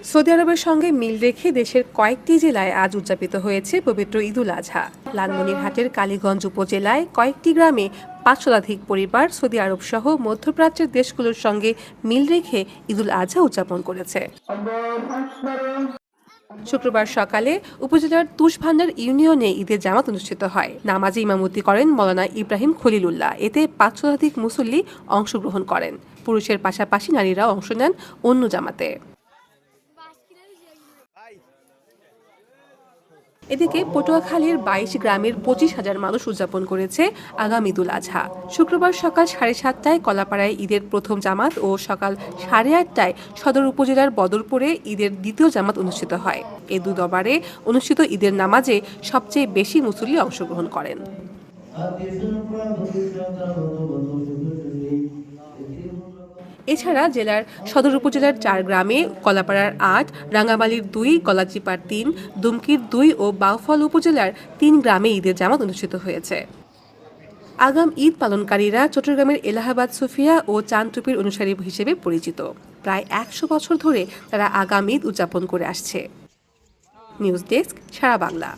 Saudi আরবের সঙ্গে মিল রেখে দেশের কয়েকটি জেলায় আজ উদযাপিত হয়েছে পবিত্র ঈদুল আজহা। লালমনিরহাটের কালীগঞ্জ উপজেলায় কয়েকটি গ্রামে পাঁচ শতাধিক পরিবার সৌদি আরব সহ মধ্যপ্রাচ্যের দেশগুলোর সঙ্গে মিল রেখে ঈদুল আজহা উদযাপন করেছে। শুক্রবার সকালে উপজেলার তুষভান্ডার ইউনিয়নে ঈদের জামাত অনুষ্ঠিত হয়। নামাজে ইমামতি করেন মৌলানা ইব্রাহিম খলিলুল্লাহ। এতে পাঁচ শতাধিক মুসল্লি অংশগ্রহণ করেন। পুরুষের পাশাপাশি নারীরা অংশ নেন অন্য জামাতে। এদিকে পটুয়াখালীর বাইশ গ্রামের পঁচিশ হাজার মানুষ উদযাপন করেছে আগামী ঈদুল আজহা। শুক্রবার সকাল সাড়ে সাতটায় কলাপাড়ায় ঈদের প্রথম জামাত ও সকাল সাড়ে আটটায় সদর উপজেলার বদরপুরে ঈদের দ্বিতীয় জামাত অনুষ্ঠিত হয়। এ দু দরবারে অনুষ্ঠিত ঈদের নামাজে সবচেয়ে বেশি মুসল্লি অংশগ্রহণ করেন। এছাড়া জেলার সদর উপজেলার চার গ্রামে কলাপাড়ার আট, রাঙ্গামালির দুই গলাচিপার তিন, দুমকির দুই ও বাউফল উপজেলার তিন গ্রামে ঈদের জামাত অনুষ্ঠিত হয়েছে। আগাম ঈদ পালনকারীরা চট্টগ্রামের এলাহাবাদ সুফিয়া ও চাঁদটুপির অনুসারী হিসেবে পরিচিত। প্রায় একশো বছর ধরে তারা আগাম ঈদ উদযাপন করে আসছে। News desk Sara Bangla.